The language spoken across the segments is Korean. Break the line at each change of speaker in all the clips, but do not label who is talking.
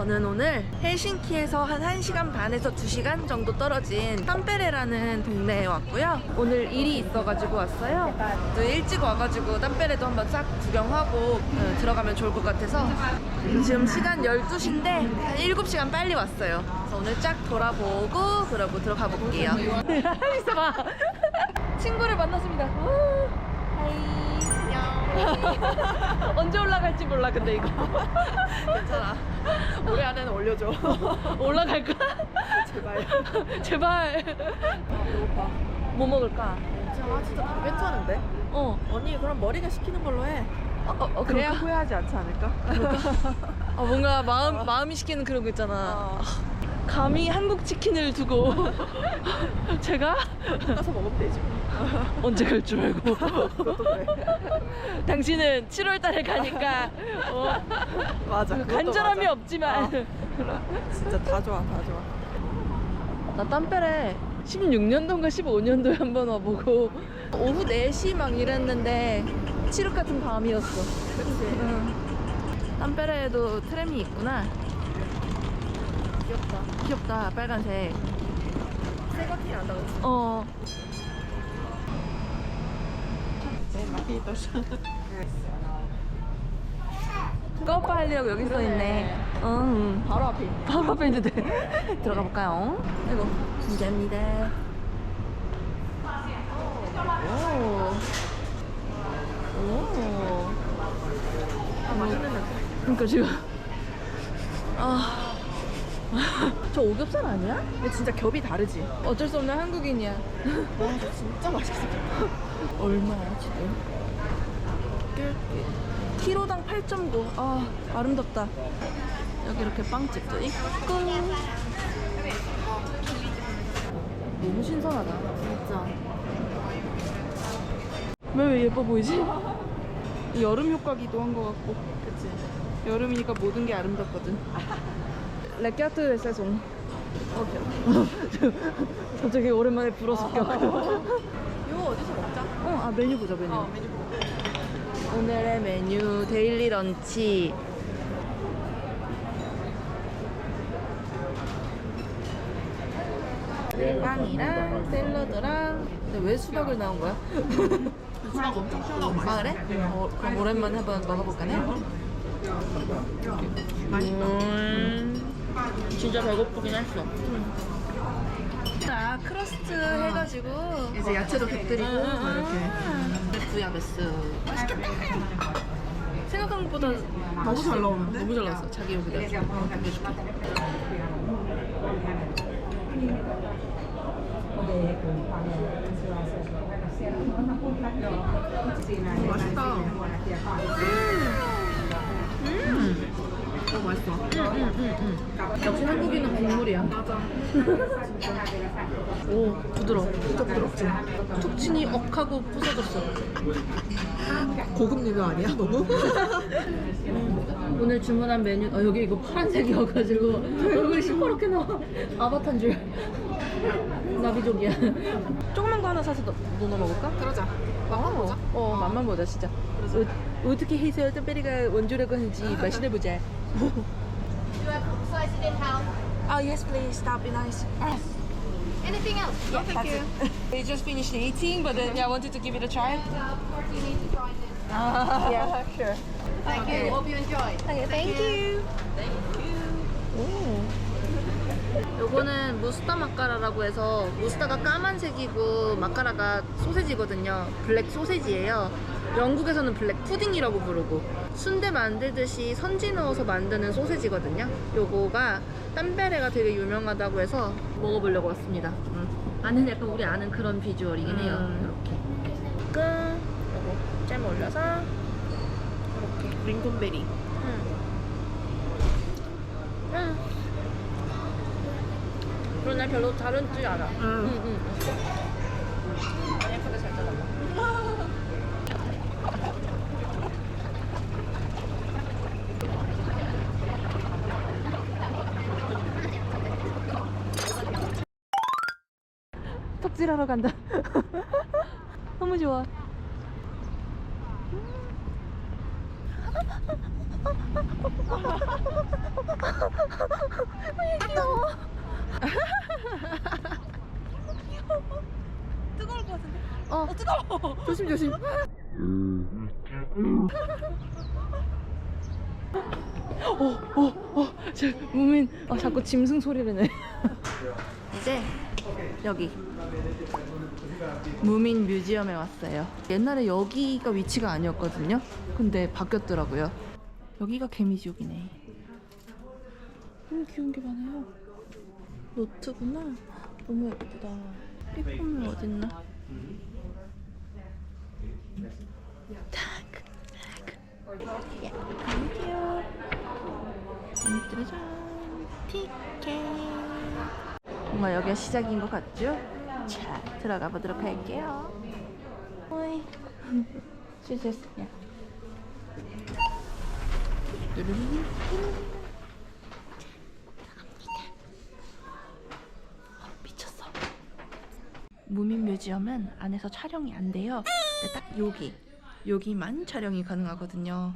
저는 오늘 헬싱키에서 한 1시간 반에서 2시간 정도 떨어진 땀페레라는 동네에 왔고요. 오늘 일이 있어가지고 왔어요. 또 일찍 와가지고 땀페레도 한번 싹 구경하고 어, 들어가면 좋을 것 같아서 지금 시간 12시인데 한 7시간 빨리 왔어요. 그래서 오늘 쫙 돌아보고 그러고 들어가 볼게요. 있어봐. 친구를 만났습니다. 우, 하이. 언제 올라갈지 몰라 근데 이거 괜찮아 올해 안에는 올려줘 올라갈까? 제발 제발 배고파 뭐 먹을까?
아 진짜 괜찮은데?
어,
언니 그럼 머리가 시키는 걸로 해.
어, 어, 어
그래야 후회하지 않지 않을까?
어, 뭔가 마음 마음이 시키는 그런 거 있잖아
어.
감히 한국 치킨을 두고 제가
가서 먹으면 되지. 뭐.
언제 갈 줄 알고. 당신은 7월 달에 가니까 어,
맞아. 그것도
간절함이
맞아.
없지만
어. 진짜 다 좋아, 다 좋아.
나 땀빼레 16년도인가 15년도에 한 번 와보고 오후 4시 막 이랬는데 칠흑 같은 밤이었어
그치.
응. 땀빼레에도 트램이 있구나
귀엽다.
귀엽다 빨간색
새거 티 난다고.
어
네, 또
꺼빠 하려고 여기 써 있네 응.
바로 앞에 있네.
바로 앞에 있는데 들어가 볼까요? 아이고 감사합니다 오. 오.
아, 맛있는 냄새.
그러니까 지금 아. 저 오겹살 아니야?
근데 진짜 겹이 다르지?
어쩔 수 없는 한국인이야.
와, 진짜 맛있게 생겼다.
얼마야 지금? 키로당 8.9. 아 아름답다. 여기 이렇게 빵집도 있고. 너무 신선하다.
진짜.
왜 왜 예뻐 보이지?
여름 효과기도 한 것 같고. 그치. 여름이니까 모든 게 아름답거든.
레키아트 세송.
어, 귀여워.
갑자기 오랜만에 불어 습격.
이거 어디서 먹자?
어, 아 메뉴 보자 메뉴.
어, 메뉴 보고.
오늘의 메뉴 데일리 런치 빵이랑 샐러드랑 근데 왜 수박을 나온 거야?
수박 엄청 시원하고 맛있어.
아 그래? 어, 그럼 오랜만에 한번 먹어볼까네? 음, 진짜 배고프긴 했어 자 크러스트 해가지고
이제 야채도 곁들이고 막 이렇게.
부야베스 맛있겠다 생각한 것보다
너무 잘 나오는데?
너무 잘 나왔어 자기 여기다 남겨줄게
맛있다.
음.
어, 맛있어.
역시 한국인은 국물이야.
맞아.
오 부드러워. 부드럽지. 툭치니 억하고 부서졌어.
고급 리뷰 아니야, 너무?
오늘 주문한 메뉴 어, 여기 이거 파란색이어가지고 얼굴이 시퍼렇게 나와. 아바타인 줄. 나비족이야. 조그만 거 하나 사서 넣, 넣어 먹을까?
그러자.
어, 어 맛만 보자 진짜. 어, 어떻게 해서 땀베리가 원조라고 하는지 맛이나 보자
Oh,
Ah yes please that'd be nice
Anything else?
No, thank you.
They just finished eating but then yeah, I wanted to give it a try
Uh, of course, you need to try this.
yeah sure
Thank you. Hope you enjoy.
Okay, thank you. 오. 요거는 무스타 마카라라고 해서 무스타가 까만색이고 마카라가 소세지거든요. 블랙 소세지예요. 영국에서는 블랙 푸딩이라고 부르고 순대 만들듯이 선지 넣어서 만드는 소세지거든요. 요거가 땀베레가 되게 유명하다고 해서 먹어보려고 왔습니다. 음. 안에는 약간 우리 아는 그런 비주얼이긴 해요.
음.
이렇게. 끝. 요거 잼 올려서 이렇게.
링곤베리.
응. 응. 그러나 별로 다른지 않아.
응.
응, 응. 예쁘게 잘 잘랐다. 삽질하러 간다. 너무 좋아. 왜 귀여워 뜨거울 것 같은데? 어, 어 뜨거워.
조심 조심. 어, 어, 어, 제 무민 아, 어, 자꾸 짐승 소리를 내.
이제 여기 무민 뮤지엄에 왔어요. 옛날에 여기가 위치가 아니었거든요. 근데 바뀌었더라고요. 여기가 개미지옥이네. 너무 귀여운 게 많아요. 노트구나. 너무 예쁘다. 삐품은 어딨나? 탁, 탁. 예, 땡큐. 짜자잔. 티켓. 뭔가 여기가 시작인 것 같죠? 자, 들어가 보도록 할게요. 오이. 어, 미쳤어. 무민 뮤지엄은 안에서 촬영이 안 돼요. 근데 딱 여기, 여기만 촬영이 가능하거든요.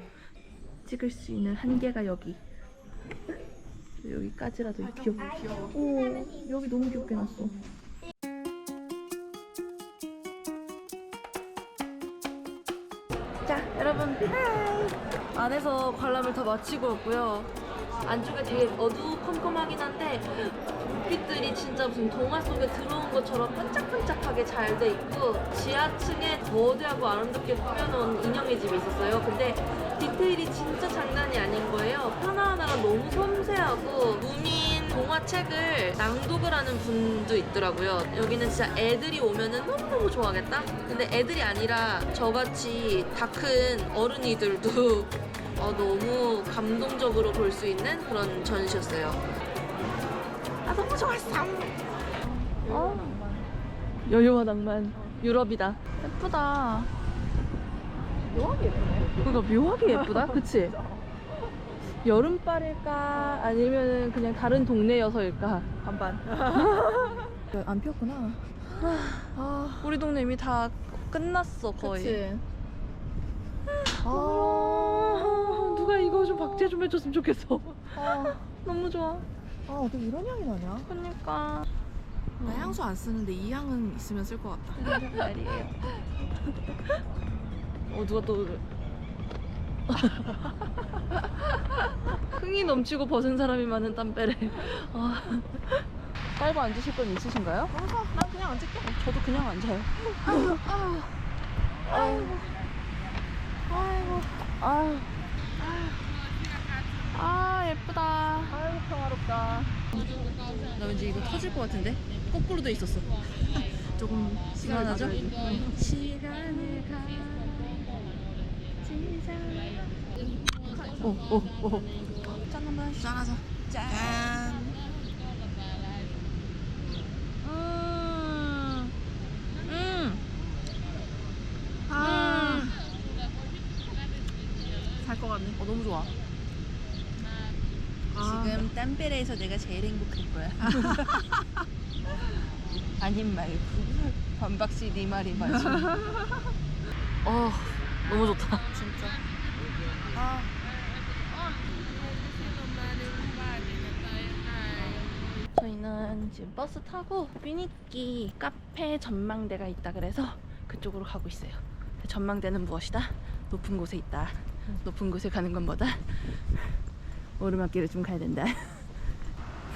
찍을 수 있는 한계가 여기. 여기까지라도 귀엽. 오, 여기 너무 귀엽게 놨어. 자, 여러분, 하이. 안에서 관람을 다 마치고 왔고요. 안쪽에 되게 어두컴컴하긴 한데 빛들이 진짜 무슨 동화 속에 들어온 것처럼 반짝반짝하게 잘 돼 있고 지하층에 거대하고 아름답게 꾸며놓은 인형의 집이 있었어요. 근데 디테일이 진짜 장난이 아닌 거예요. 하나하나가 너무 섬세 하고 무민 동화책을 낭독을 하는 분도 있더라고요. 여기는 진짜 애들이 오면은 너무너무 좋아하겠다? 근데 애들이 아니라 저같이 다 큰 어른이들도 어, 너무 감동적으로 볼 수 있는 그런 전시였어요. 아, 너무 좋았어. 어. 여유와 낭만. 유럽이다. 예쁘다.
묘하게 예쁘네.
그러니까 묘하게 예쁘다. 그치? 여름빨일까? 아니면 그냥 다른 동네여서일까?
반반.
안 피었구나. 아, 우리 동네 이미 다 끝났어, 거의.
그치.
아, 누가 이거 좀 박제 좀 해줬으면 좋겠어.
아,
너무 좋아.
아 어떻게 이런 향이 나냐?
그러니까.
나 향수 안 쓰는데 이 향은 있으면 쓸 것 같다.
말이에요. 어 누가 또 흥이 넘치고 벗은 사람이 많은 땀배래. 아. 깔고 앉으실 건 있으신가요?
난 그냥 앉을게.
저도 그냥 앉아요. 아이고. 아이고. 아유. 아 예쁘다.
아유 평화롭다.
나 왠지 이거 터질 것 같은데? 거꾸로 돼 있었어. 조금 시간하죠? 시간을 가. 오, 오, 오. 짠 한번 짠하자. 짠. 음. 음.
아.
음.
살것 같네.
어, 너무 좋아.
아.
지금 땀베레에서 내가 제일 행복할 거야. 아님 말고 반박씨 네 말이 맞아. 어 너무 좋다. 아. 저희는 지금 버스 타고 삐니끼 카페 전망대가 있다 그래서 그쪽으로 가고 있어요. 전망대는 무엇이다? 높은 곳에 있다. 높은 곳에 가는 건 뭐다? 오르막길을 좀 가야 된다.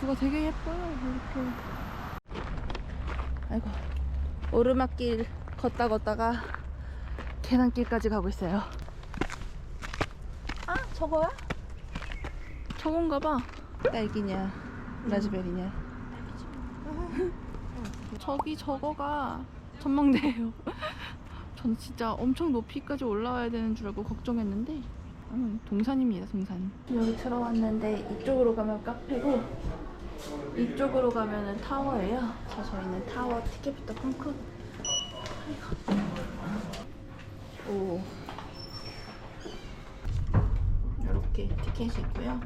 뷰가 되게 예뻐요. 이렇게. 아이고. 오르막길 걷다 걷다가 계단길까지 가고 있어요. 아, 저거야? 저건가 봐. 딸기냐, 라즈베리냐. 저기 저거가 전망대예요. 전 진짜 엄청 높이까지 올라와야 되는 줄 알고 걱정했는데 음, 동산입니다, 동산. 여기 들어왔는데 이쪽으로 가면 카페고 이쪽으로 가면은 타워예요. 자, 저희는 타워 티켓부터 끊고. 아이고. 오. 티켓이 있고요.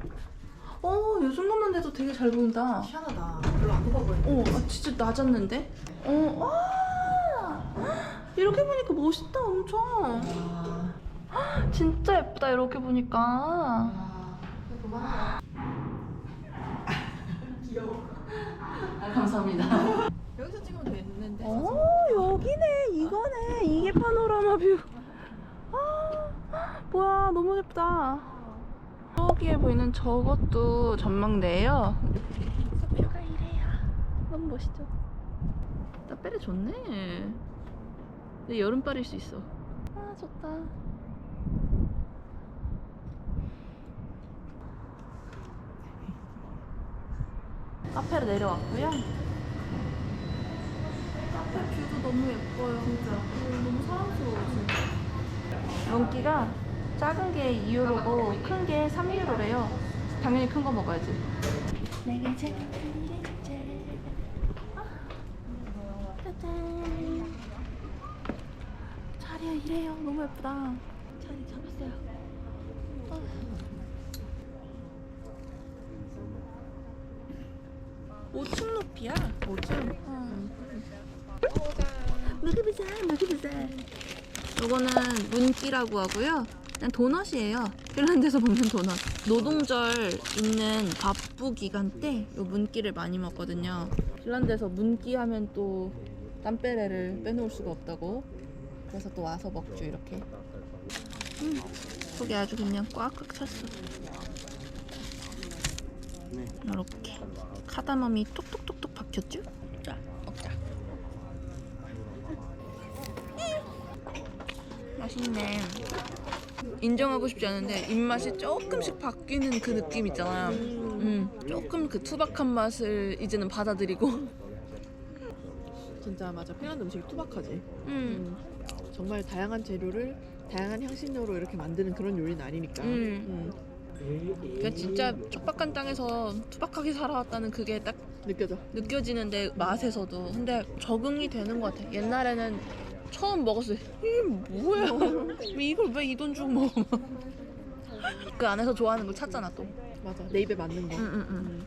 어, 이 정도만 돼도 되게 잘 보인다.
희한하다. 별로 안 높아 보이네.
어, 아, 진짜 낮았는데? 어, 와! 이렇게 보니까 멋있다, 엄청.
아.
진짜 예쁘다, 이렇게 보니까.
아.
아, 감사합니다.
여기서 찍으면 됐는데.
어, 여기네, 이거네. 이게 파노라마 뷰. 아, 뭐야, 너무 예쁘다. 저기에 보이는 저것도 전망대예요. 뷰가 이래요. 너무 멋있죠? 따빼레 좋네. 근데 여름빨일 수 있어. 아, 좋다. 카페로 내려왔고요. 카페 뷰도 너무 예뻐요. 진짜. 너무 사랑스러워, 진짜. 런기가 작은 게 2유로고 큰 게 3유로래요. 당연히 큰 거 먹어야지. 내게 제일 아, 짜잔. 자리야 이래요. 너무 예쁘다. 자리 잡았어요. 아. 5층 높이야. 5층. 먹어보자, 먹어보자. 요거는 문기라고 하고요. 그냥 도넛이에요. 핀란드에서 먹는 도넛. 노동절 있는 바쁘 기간 때 요 문기를 많이 먹거든요. 핀란드에서 문기 하면 또 땀빼레를 빼놓을 수가 없다고. 그래서 또 와서 먹죠, 이렇게. 음, 속이 아주 그냥 꽉꽉 찼어. 이렇게. 카다멈이 톡톡톡톡 박혔죠? 자, 먹자. 맛있네. 인정하고 싶지 않은데 입맛이 조금씩 바뀌는 그 느낌 있잖아요. 음, 조금 그 투박한 맛을 이제는 받아들이고.
진짜 맞아. 핀란드 음식이 투박하지.
음,
음, 정말 다양한 재료를 다양한 향신료로 이렇게 만드는 그런 요리는 아니니까.
음. 그냥 진짜 촉박한 땅에서 투박하게 살아왔다는 그게 딱
느껴져.
느껴지는데 맛에서도. 근데 적응이 되는 것 같아. 옛날에는 처음 먹었을 때 이게 뭐야? 왜 이걸 왜 이 돈 주고 먹어? 그 안에서 좋아하는 걸 찾잖아 또.
맞아. 내 입에 맞는 거.
응, 응, 응.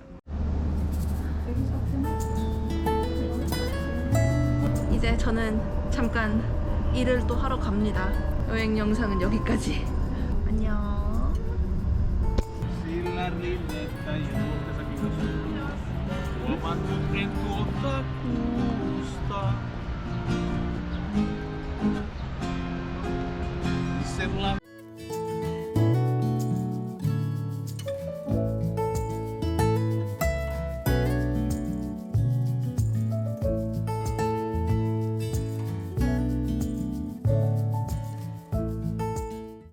이제 저는 잠깐 일을 또 하러 갑니다. 여행 영상은 여기까지. 안녕.
দেখলাম